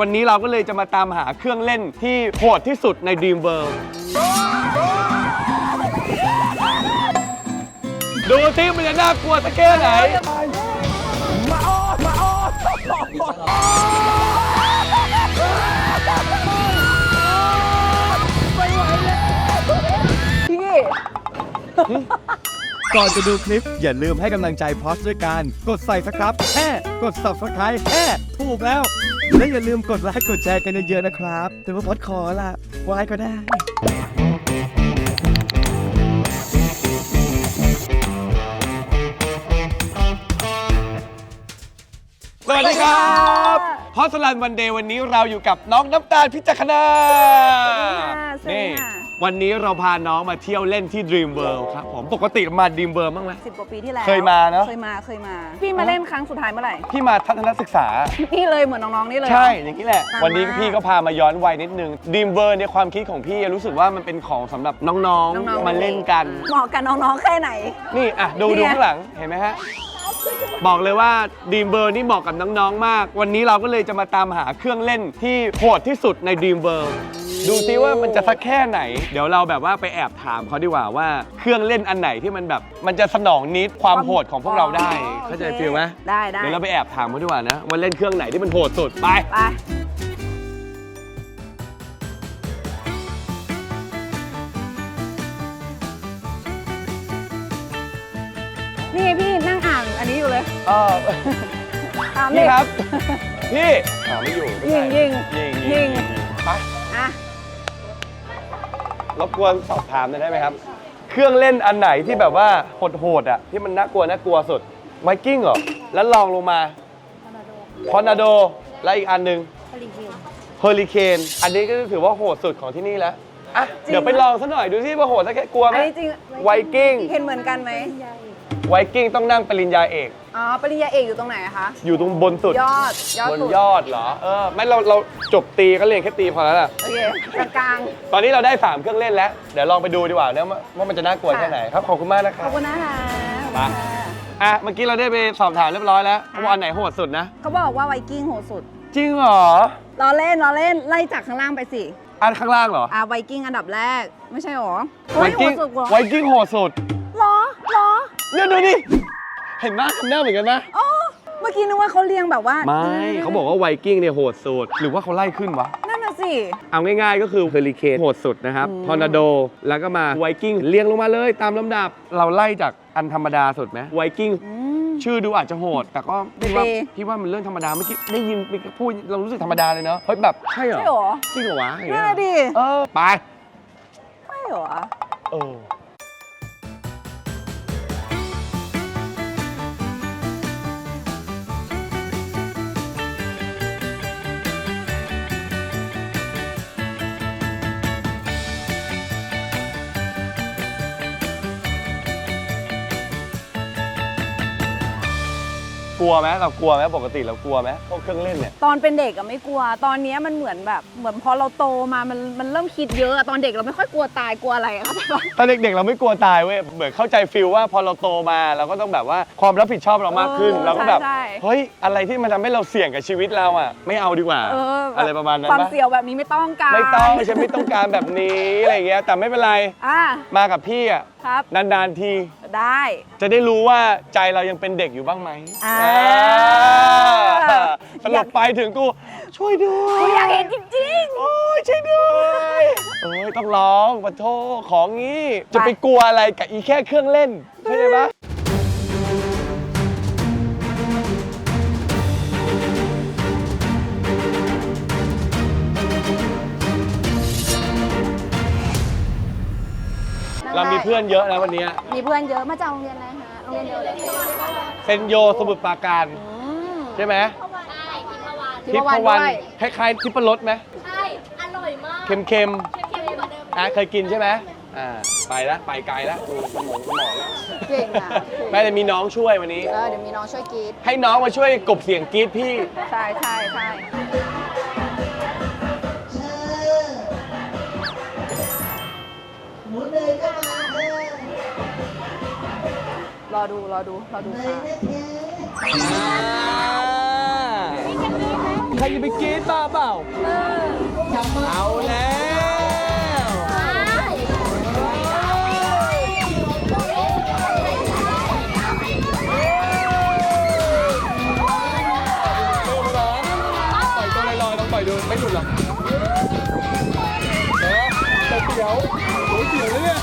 วันนี้เราก็เลยจะมาตามหาเครื่องเล่นที่โหดที่สุดใน Dream World ดูซิมันจะน่ากลัวสักแค่ไหนพี่ก่อนจะดูคลิป อย่าลืมให้กำลังใจพอสด้วยการ กดใส่สครับแค่กด subscribe แค่ถูกแล้ว และอย่าลืมกดไลค์กดแชร์กันเยอะๆนะครับ แต่ว่าพอดขอละวายก็ได้สวัสดีครับพอสลันวันเดย์วันนี้เราอยู่กับน้องน้ำตาลพิจักนาสวัสดีนี่ค่ะ วันนี้เราพาน้องมาเที่ยวเล่นที่ Dream World ครับผมปกติมา Dream World บ้างไหม สิบกว่าปีที่แล้วเคยมาเนอะ เคยมาเคยมา พี่มาเล่นครั้งสุดท้ายเมื่อไหร่ พี่มาทัศนศึกษา นี่เลยเหมือนน้องๆนี่เลย ใช่ อย่างนี้แหละนานมากวันนี้พี่ก็พามาย้อนวัยนิดนึง Dream World ในความคิดของพี่รู้สึกว่ามันเป็นของสำหรับน้องน้องๆ ๆมาเล่นกัน เหมาะกับน้องๆแค่ไหน นี่ อะ ดูเนี่ดูย ข้างหลังเห็นไหมฮะ บอกเลยว่าดีมเบอร์นี่เหมาะกับน้อง ๆ มาก วันนี้เราก็เลยจะมาตามหาเครื่องเล่นที่โหดที่สุดในดีมเบอร์ ดูซิว่ามันจะสักแค่ไหน เดี๋ยวเราแบบว่าไปแอบถามเขาดีกว่าว่า เครื่องเล่นอันไหนที่มันแบบมันจะสนองนิดความโหดของพวกเราได้ อ๋อเข้าใจโอเคฟิลไหมได้ได้ เดี๋ยวเราไปแอบถามเขาดีกว่านะว่าเล่นเครื่องไหนที่มันโหดสุดไป ไป นี่พี่นั่งอ่านอันนี้อยู่เลยเออตามพี่นี่ครับ พี่อ๋อไม่อยู่ไม่ยิงใช่ยิงยิง ยิงไป อะ รบกวนสอบถามหน่อยได้ไหมครับ เครื่องเล่นอันไหนที่แบบว่าโหดๆอะที่มันน่ากลัวน่ากลัวสุดไวกิ้งเหรอ แล้วลองลงมาทอร์นาโดและอีกอันหนึ่งเฮอริเคนอันนี้ก็ถือว่าโหดสุดของที่นี่แล้วอะจริงเดี๋ยวไปลองซะหน่อยดูสิว่าโหดสักแค่กลัวไหมอันนี้จริงไวกิ้งเห็นเหมือนกันไหม ไวกิ้งต้องนั่งปริญญาเอก อ๋อ ปริญญาเอกอยู่ตรงไหนอะคะ อยู่ตรงบนสุด ยอด ยอดบนสุดยอดเหรอ เออ ไม่เราเราจบตีก็เรียนแค่ตีพอแล้วล่ะ โอเคกลางตอนนี้เราได้ 3 เครื่องเล่นแล้ว เดี๋ยวลองไปดูดีกว่านะว่าว่ามันจะน่ากลัวแค่ไหนครับ ขอบคุณมากนะคๆขรัอบบคุณนะคะไปอะ เมื่อกี้เราได้ไปสอบถามเรียบร้อยแล้วว่าอันไหนโหดสุดนะ เขาบอกว่าไวกิ้งโหดสุดจริงเหรอรอเล่นรอเล่น ไล่จากข้างล่างไปสิ อันข้างล่างเหรอ อ่าไวกิ้งอันดับแรก ไม่ใช่หรอไวเฮ้ยโหกิ้งดสุดเหรอไวกิ้งโหดสุดหรอหรอ เนี่ยดูดิเห็นไหมทำหน้าเหมือนกันไหมอ๋อเมื่อกี้นึกว่าเขาเรียงแบบว่าไม่เขาบอกว่าไวกิ้งเนี่ยโหดสุดหรือว่าเขาไล่ขึ้นวะนั่นน่ะสิ เอาง่ายๆก็คือเฮอริเคนโหดสุดนะครับอืมทอร์นาโดแล้วก็มาไวกิ้งเรียงลงมาเลยตามลำดับเราไล่จากอันธรรมดาสุดไหมไวกิ้งอืมชื่อดูอาจจะโหด แต่ก็พี่ว่าเบเบพี่ว่ามันเรื่องธรรมดาเมื่อกี้ได้ยินมีพูดเรารู้สึกธรรมดาเลยเนาะเฮ้ยแบบใช่เหรอใช่หรอจริงเหรอวะอย่างเงี้นั่ยนน่ะดิเออไปใช่หรอเออ กลัวไหมเรากลัวไหมปกติเรากลัวไหมพวกเครื่องเล่นเนี่ยตอนเป็นเด็กอะไม่กลัว ตอนเนี้ยมันเหมือนแบบเหมือนพอเราโตมามันมันเริ่มคิดเยอะอะตอนเด็กเราไม่ค่อยกลัวตายกลัวอะไรอะเข้าใจปะ ตอนเด็กๆเราไม่กลัวตายเว้ยเหมือนเข้าใจฟิลว่าพอเราโตมาเราก็ต้องแบบว่าความรับผิดชอบเรามากขึ้นเออเราก็แบบใช่เฮ้ยอะไรที่มันทำให้เราเสี่ยงกับชีวิตเราอะไม่เอาดีกว่าเออแบบอะไรประมาณนั้นความปะเสี่ยวแบบนี้ไม่ต้องการไม่ต้องฉันไม่ต้องการแบบนี้อะไรอย่างเงี้ยแต่ไม่เป็นไร อะมากับพี่อะครับ นานๆที ได้ จะได้รู้ว่าใจเรายังเป็นเด็กอยู่บ้างไหมอ่า อ่าสลบไปถึงกู ช่วยด้วกูยอยากเห็นจริง โอ้ยช่วยด้วยโอ้ยต้องร้องปะโทของงี้ จะไปกลัวอะไรกับอีแค่เครื่องเล่นเข้าใจปะ เรามีเพื่อนเยอะนะวันนี้ มีเพื่อนเยอะมาจากโรงเรียนอะไรคะโรงเรียนเดียวเลยเซนโยสมุทรปราการ อืม ใช่ไหมทิพวรรณด้วย คล้ายๆทิพรสไหมใช่ อร่อยมาก เค็มเค็มๆกว่าเดิมๆอะเคยกินใช่ไหมอ่าไปแล้วไปไกลแล้วกูสมองสมองแล้วเก่งอะแม่จะมีน้องช่วยวันนี้ เออเดี๋ยวมีน้องช่วยกรีดให้น้องมาช่วยกลบเสียงกรี๊ดพี่ ใช่ใช่ใช่ อดูรอดูรอดูค่ะใครจะไปกรี๊ดบ้าเปล่าเอาแล้วปล่อยตัวลอยๆต้องปล่อยดูไม่หลุดหรอกเออแต่เสียวโอ้ยเสียวเลยเนี่ย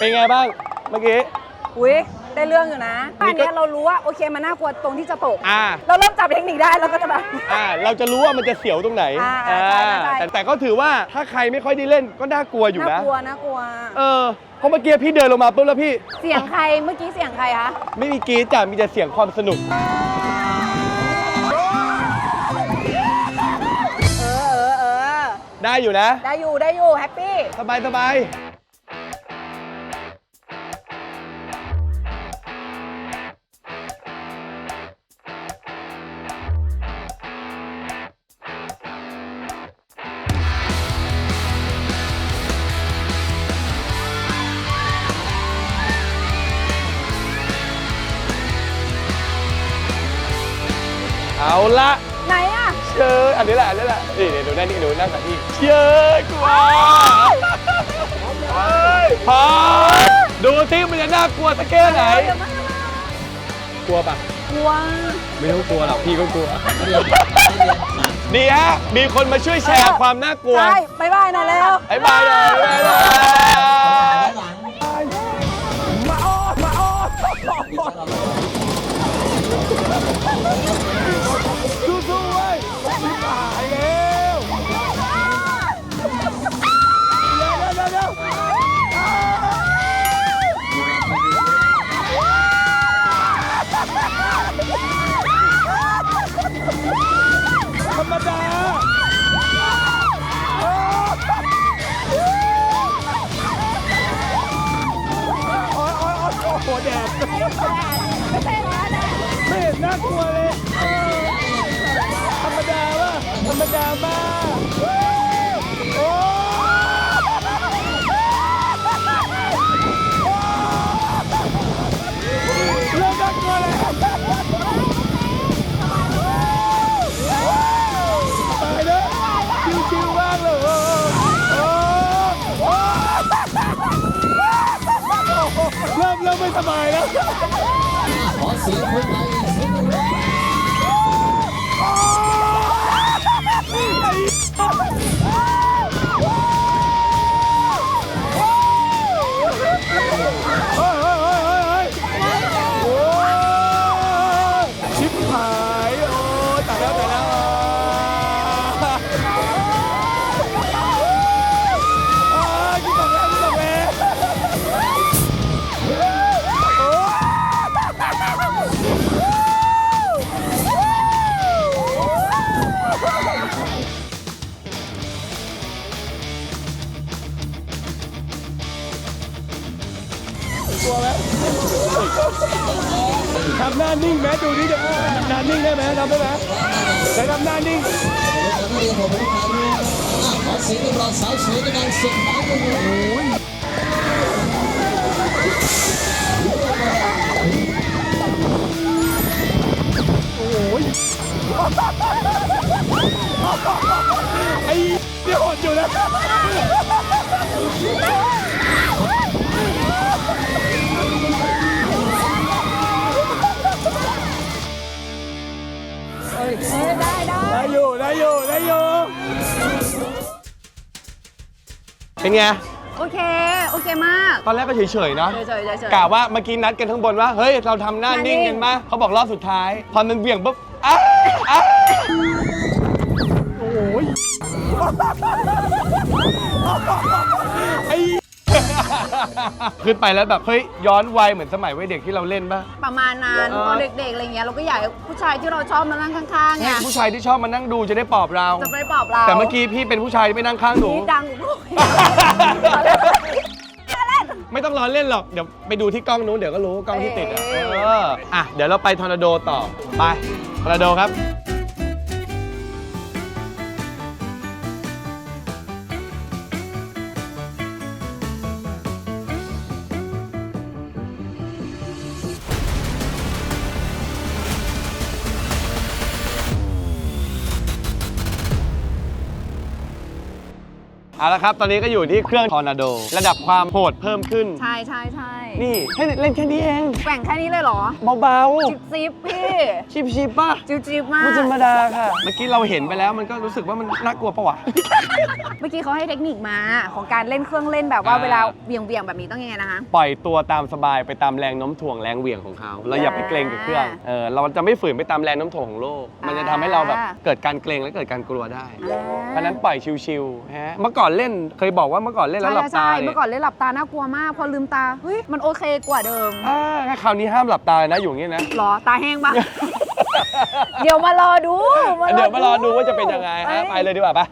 เป็นไงบ้างเมื่อกี้ อุ้ยได้เรื่องอยู่นะมีอันก็เนี้ยเรารู้ว่าโอเคมันน่ากลัวตรงที่จะตก อ่า เราเริ่มจับเทคนิคได้เราก็จะแบบ อ่า เราจะรู้ว่ามันจะเสียวตรงไหนอ่าอ่าใช่ใช่ แต่แต่ก็ถือว่าถ้าใครไม่ค่อยได้เล่นก็น่ากลัวอยู่น่านะ กลัวน่ากลัว เออเพราะเมื่อกี้พี่เดินลงมาปุ๊บแล้วพี่ เสียงใครเมื่อกี้เสียงใครคะไม่มีกรีดจ้ะมีแต่เสียงความสนุก เออเออเออได้อยู่นะ ได้อยู่ได้อยู่แฮปปี้ สบายสบายเอันนี้แหละอันนี้แหละนี่นี่ดูนั่นนี่ดูนั่นกับพี่เชยกลัวเฮ้ยพอดูซิมันจะน่ากลัวสักแค่ไหนเดี๋ยวมากลัวปะกลัว ไม่ต้องกลัวหรอกพี่ก็กลัว ดีฮะ มีคนมาช่วยแชร์ความน่ากลัวใช่บายบายหน่อยแล้วบายบายเลยบายบาย สบายแล้ว ขอเสียงคนไทย ไหมดูดิเดี๋ยวทำหน้านิ่งได้ไหมทำได้ไหมไหนทำหน้านิ่งนักเรียนผมเป็นใครรู้อะขอเสียงกับเราสาวสวยในการเสียงน้กันเลยไอ้เดี๋ยวอดอยู่นะ เป็นไง โอเค โอเคมาก ตอนแรกก็เฉยๆนะเฉยๆเฉยๆเฉย กะว่าเมื่อกี้นัดกันข้างบนว่า เฮ้ย เราทำหน้านิ่งกันมาเขาบอกรอบสุดท้าย พอมันเบี่ยงปุ๊บอ้าอ้าโอ้ยไอ้ ขึ้นไปแล้วแบบ เฮ้ย ย้อนวัยเหมือนสมัยวัยเด็กที่เราเล่นป่ะ ประมาณนั้นเออ ตอนเด็กๆอะไรเงี้ยเราก็อยากให้ผู้ชายที่เราชอบมานั่งข้างๆไงให้ผู้ชายที่ชอบมานั่งดูจะได้ปลอบเรา จะไปปลอบเราแต่เมื่อกี้พี่เป็นผู้ชายที่ไม่นั่งข้างหนู นี่ดังกว่าไม่ต้องร้อนเล่นหรอก เดี๋ยวไปดูที่กล้องนู้นเดี๋ยวก็รู้กล้องที่ติดอะเอ้ยเออ อะ เดี๋ยวเราไปทอร์นาโดต่อ ไป ทอร์นาโดครับ เอาละครับ ตอนนี้ก็อยู่ที่เครื่องทอร์นาโด ระดับความโหดเพิ่มขึ้น ใช่ใช่ใช่นี่ให้เล่นแค่นี้เอง แกว่งแค่นี้เลยเหรอ เบาจิบซิบพี่ ๆ ชิบชิบๆป่ะจิบจิบมาไม่กธรรมดาค่ะ เมื่อกี้เราเห็นไปแล้วมันก็รู้สึกว่ามันน่ากลัวปะวะ เมื่อกี้เขาให้เทคนิคมาของการเล่นเครื่องเล่นแบบว่าอ่า เวลาเบี่ยงเบี่ยงๆแบบนี้ต้องยังไงนะคะ ปล่อยตัวตามสบายไปตามแรงโน้มถ่วงแรงเหวี่ยงของเขาเราอย่าไปเกรงกับเครื่อง เออเราจะไม่ฝืนไปตามแรงโน้มถ่วงของโลก มันจะทำให้เราแบบอ่าเกิดการเกรงและเกิดการกลัวได้อ่าเพราะฉะนั้นปล่อยชิวๆฮะ เมื่อก่อนเล่นเคยบอกว่าเมื่อก่อนเล่นแล้วหลับตาใช่เนี่เมื่อก่อนเล่นหลับตาน่ากลัวมากพอลืมตาเฮ้ยมันโอเคกว่าเดิมอ่าถ้าคราวนี้ห้ามหลับตาเลยนะอยู่อย่างนี้นะหรอตาแห้งปะเดี๋ยวมารอดูเดี๋ยวมารอดูว่าจะเป็นยังไงฮะไปเลยดีกว่าปะ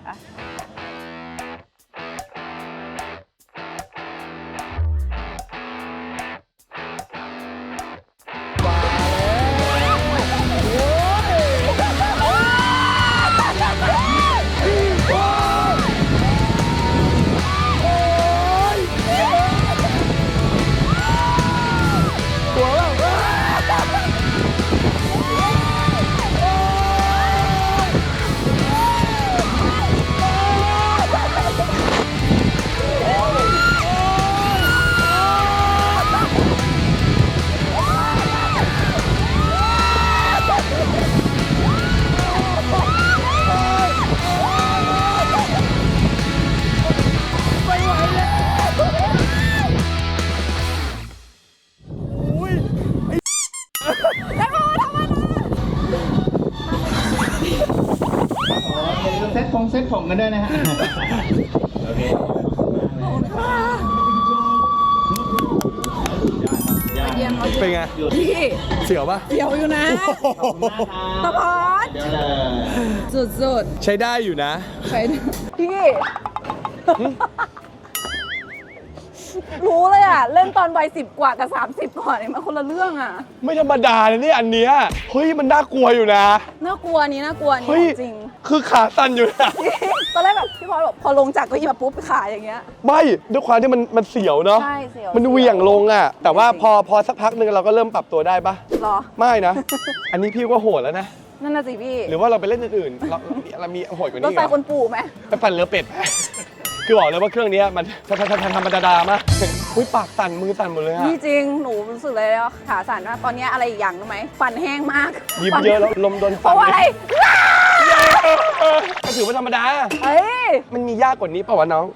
เป็นไง พี่เสียวปะเดี๋ยวอยู่นะตะพอดสุดสุดใช้ได้อยู่นะๆใช่พี่ รู้เลยอะ เล่นตอนวัยสิบกว่ากับ30ก่อนเนี่ยมันคนละเรื่องอะ ไม่ธรรมดาเลยเนี่ยอันเนี้ยเฮ้ยมันน่ากลัวอยู่นะน่ากลัวนี้น่ากลัวนี้เฮ้ยจริง คือขาสั่นอยู่นะตอนแรกแบบพี่พอบอกพอลงจากเก็ยีมาปุ๊บขาอย่างเงี้ย ไม่ด้วยความที่มันมันเสียวเนาะใช่เสียวมันเหวี่ยงลงอะ แต่ว่าจริงพอพอสักพักหนึ่งเราก็เริ่มปรับตัวได้ปะเหรอ ไม่นะ อันนี้พี่ว่าโหดแล้วนะนั่นน่ะสิพี่ หรือว่าเราไปเล่นอื่นๆเราเรามีโหดกว่ารถนี้อีกไฟเหรอคนปู่ไหมไปปั่นเรือเป็ดไหม คือบอกเลยว่าเครื่องเนี้ยมันทำทำทำธรรมดามากอุ้ยปากสั่นมือสั่นหมดเลยอะนี่จริงหนูรู้สึกเลยว่าขาสั่นว่าตอนเนี้ยอะไรอีกอย่างรู้ไหมฟันแห้งมากยิ้มเยอะแล้วลมโดนเพฟันราะว่าอะไรก็ถือว่าธรรมดาเฮ้ยมันมียากกว่านี้เปล่าวะน้อง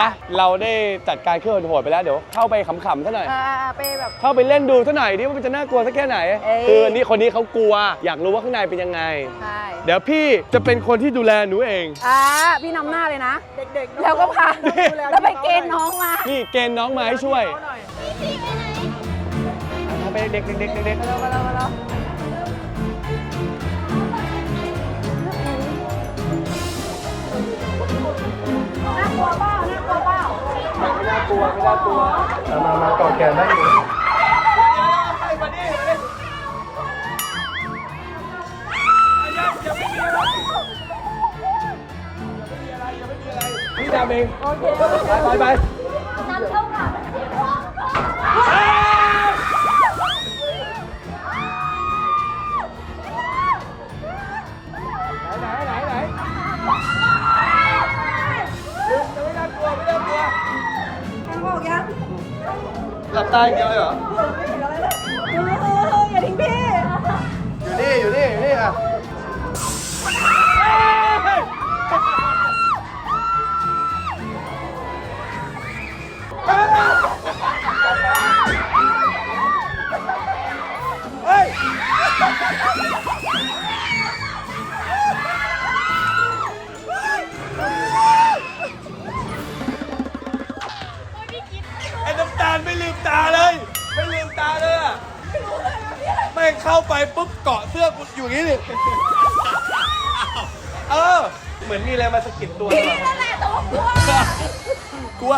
มาเราได้จัดการเครื่องโหดไปแล้วเดี๋ยวเข้าไปขำๆซะหน่อย อ่าไปแบบ เข้าไปเล่นดูซะหน่อยดิว่ามันจะน่ากลัวสักแค่ไหน เอ้ย คือนี่คนนี้เขากลัว อยากรู้ว่าข้างในเป็นยังไง ใช่เดี๋ยวพี่จะเป็นคนที่ดูแลหนูเอง อ่าพี่นำหน้าเลยนะ เด็กๆแล้วก็พาแล้วไปเกณฑ์น้องมา นี่เกณฑ์น้องมาให้ช่วยเอาไปเด็กๆเด็กๆเด็กมาแล้วมาแล้วมาแล้วน่ากลัวเปล่ ๆไม่น่ากลัวไม่น่ากลัวมามามาต่อแขนได้อยู่พี่ดำเองไปไปไป บอกยั เข้าไปปุ๊บเกาะเสื้อกูอยู่อย่างนี้ดิเออ เหมือนมีอะไรมาสะกิดตัวพี่นั่นแหละตัวกลัว กลัว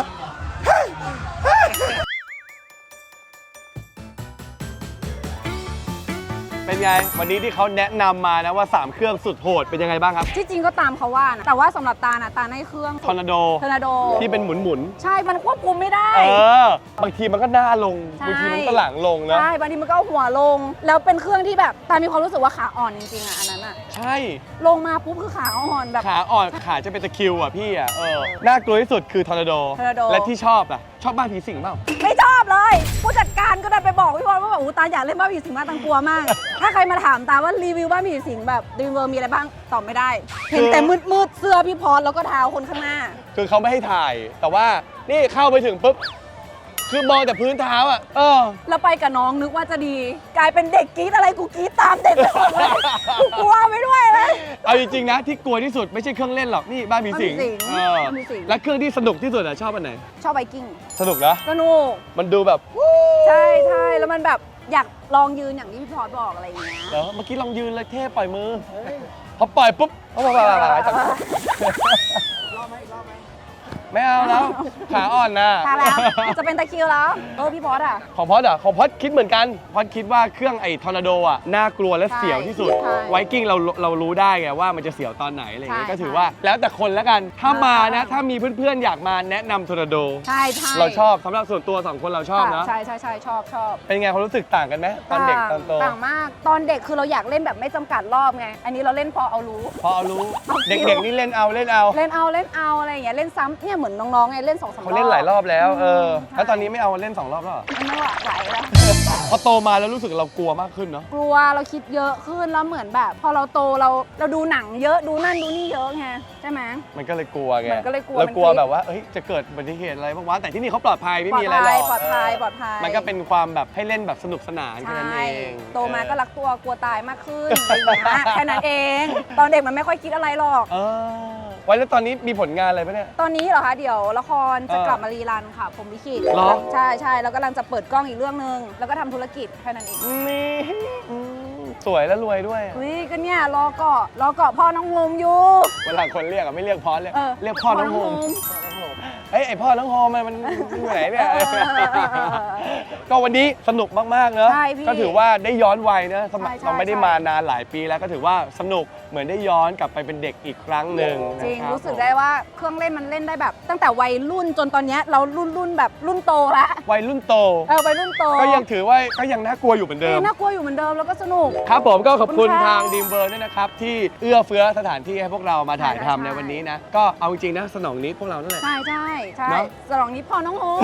เป็นไง วันนี้ที่เขาแนะนำมานะว่า 3 เครื่องสุดโหดเป็นยังไงบ้างครับที่จริงก็ตามเขาว่านะแต่ว่าสำหรับตาน่ะตาในเครื่องทอร์นาโดทอร์นาโดที่เป็นหมุนหมุนใช่มันควบคุมไม่ได้ ๆเออบางทีมันก็หน้าลงใช่ บางทีมันก็หลังลงนะ ใช่บางทีมันก็เอาหัวลง แล้วเป็นเครื่องที่แบบตามีความรู้สึกว่าขาอ่อนจริงๆอะอันนั้นอะใช่ลงมาปุ๊บคือขาอ่อนแบบ ขาอ่อนขาจะเป็นตะคริวอะพี่อะเออน่ากลัวที่สุดคือทอร์นาโด ทอร์นาโด และที่ชอบอะชอบบ้านผีสิงเปล่าไม่ชอ บเลย ผู้จัดการก็ดันไปบอกพี่พรว่าแบบอู้ตาอยากเล่นบ้านผีสิงมากตังกลัวมาก ถ้าใครมาถามตาว่ารีวิวบ้านผีสิงแบบรีวิวมีอะไรบ้างตอบไม่ได้ เห็นแต่มืดมืดๆเสื้อพี่พรแล้วก็เท้าคนข้างหน้า คือเขาไม่ให้ถ่าย แต่ว่านี่เข้าไปถึงปุ๊บ คือมองแต่พื้นเท้าอะเออ แล้วไปกับน้องนึกว่าจะดี กลายเป็นเด็กกรี๊ดอะไรกูกรี๊ดตามเด็กไปหมดเลยกูกลัวไปด้วยเลย เอาจริงๆนะที่กลัวที่สุดไม่ใช่เครื่องเล่นหรอกนี่บ้านผีสิงบ้านผีสิงเออบ้านผีสิง และเครื่องที่สนุกที่สุดอะชอบอันไหน ชอบไบกิ้งสนุกนะสนุกมันดูแบบใช่ใช่แล้วมันแบบอยากลองยืนอย่างที่พี่พรบอกอะไรอย่างเงี้ย เดี๋ยวเมื่อกี้ลองยืนเลยเท่ปล่อยมือพอปล่อยปุ๊บเอาไป ไม่เอาแล้วขาอ่อนนะตาแล้ว จะเป็นตะคริวแล้ว เออ พี่พรอะ ของพอดอะของพอดคิดเหมือนกัน พอดคิดว่าเครื่องไอ้ทอร์นาโดอะน่ากลัวและเสียวที่สุด ใช่ไวกิ้งเราเรารู้ได้ไงว่ามันจะเสียวตอนไหนอะไรอย่างเงี้ยใช่ก็ถือว่าแล้วแต่คนแล้วกัน ถ้าใช่มานะ ถ้ามีเพื่อนๆอยากมาแนะนำทอร์นาโด ใช่ใช่เราชอบสำหรับส่วนตัวสองคนเราชอบนะ ใช่ใช่ใช่ชอบชอบเป็นไงความรู้สึกต่างกันไหมตอนเด็กตอนโต ต่างมาก ตอนเด็กคือเราอยากเล่นแบบไม่จำกัดรอบไง อันนี้เราเล่นพอเอารู้ พอเอารู้เด็กๆนี่เล่นเอาเล่นเอา เล่นเอาเล่นเอาอะไรอย่างเงี้ย เล่นซ้ำเนี่ยเหมือนน้องๆไงเล่นสองสามรอบเขาเล่นหลายรอบแล้ว เออใช่แล้วตอนนี้ไม่เอาเล่นสองรอบแล้วเหรอมันไม่ไหวไหวแล้ว พอโตมาแล้วรู้สึกเรากลัวมากขึ้นเนาะ กลัวเราคิดเยอะขึ้นแล้วเหมือนแบบ พอเราโตเราเราดูหนังเยอะดูนั่นดูนี่เยอะไงใช่ไหม มันก็เลยกลัวไงมันก็เลยกลัวเรากลัวมันคิดแบบว่าเอ้ย จะเกิดอุบัติเหตุอะไรบ้างวะแต่ที่นี่เขาปลอดภัยไม่ปลอมีดอะไรหรภัยอกปลอดภัยเออปลอดภัยมันก็เป็นความแบบให้เล่นแบบสนุกสนานแค่นั้นใช่เองโตมาเออก็รักตัวกลัวตายมากขึ้นอะไรอย่างเงี้ยแค่นั้นเอง ตอนเด็กมันไม่ค่อยคิดอะไรหรอก เออ วันแล้วตอนนี้มีผลงานอะไรปะเนี่ย ตอนนี้เหรอคะเดี๋ยวละครจะเออกลับมารีรันค่ะ ผมลิขิตเหรอ ใช่ใช่แล้วกำลังจะเปิดกล้องอีกเรื่องหนึ่งแล้วก็ทำธุรกิจแค่นั้นเองนี่อืมสวยและรวยด้วย อุ้ยก็เนี่ยรอเกาะรอเกาะพ่อน้องงมอยู่ เวลาคนเรียกอะไม่เรียกพอสเรียกเออเรียกพ่อน้องโฮมเฮ้ยไอ พ่อน้องโฮมมันมันอยู่ไหนเนี่ยเออเออเออเออ ก็วันนี้สนุกมากๆเนอะใช่พี่ก็ถือว่าได้ย้อนวัยนะสมัยใช่ใช่ เราไม่ได้มานานหลายปีแล้วก็ถือว่าสนุกเหมือนได้ย้อนกลับไปเป็นเด็กอีกครั้งหนึ่งจริง นะคบรู้สึกได้ว่าเครื่องเล่นมันเล่นได้แบบ ตั้งแต่วัยรุ่นจนตอนเนี้ยเรารุ่นรุ่นแบบรุ่นโตละวัยรุ่นโต เออวัยรุ่นโตก็ยังถือว่าก็ยังน่ากลัวอยู่เหมือนเดิมน่ากลัวอยู่เหมือนเดิมแล้วก็สนุก ครับผมก็ขอบคุณขอบคุณค่ะทางดีมเบอร์ด้วยนะครับ ที่เอื้อเฟื้อสถานที่ให้พวกเรามาถ่ายใช่ทำในใช่วันนี้นะ ก็เอาจริงๆนะสนองนี้พวกเรานั่นแหละ ใช่ใช่ใช่เนอะ สลองนี้พ่อน้องโฮม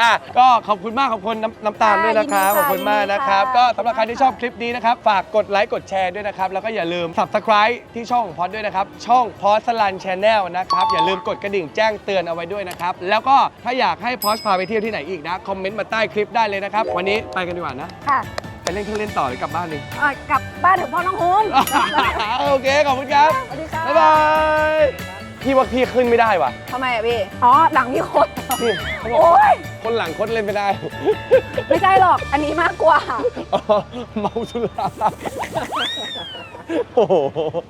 อะก็ขอบคุณมากขอบคุณน้ำน้ำตาลด้วยนะครับยินดีค่ะขอบคุณมากนะครับ ยินดีค่ะ ก็สำหรับใครที่ชอบคลิปนี้นะครับ ฝากกดไลค์กดแชร์ด้วยนะครับ แล้วก็อย่าลืม subscribe ที่ช่องของพอดด้วยนะครับ ช่องพอสสลันชแนลนะครับ อย่าลืมกดกระดิ่งแจ้งเตือนเอาไว้ด้วยนะครับ แล้วก็ถ้าอยากให้พอสพาไปเที่ยวที่ไหนอีกนะคอมเมนต์มาใต้คลิปได้เลยนะครับ วันนี้ไปกันดีกว่านะค่ะไปเล่นเครื่องเล่นต่อหรือกลับบ้านดีอะกลับบ้านถึงพ่อน้องโฮมโอเคขอบคุณครับ สวัสดีค่ะ บ๊ายบาย พี่ว่าพี่ขึ้นไม่ได้ว่ะทำไมอะพี่ อ๋อ หลังพี่คนพี่เขาบอกโอ๊ย คนหลังคดเล่นไม่ได้ ไม่ใช่หรอก อันนี้มากกว่า อ๋อเมาสุราโอ้โห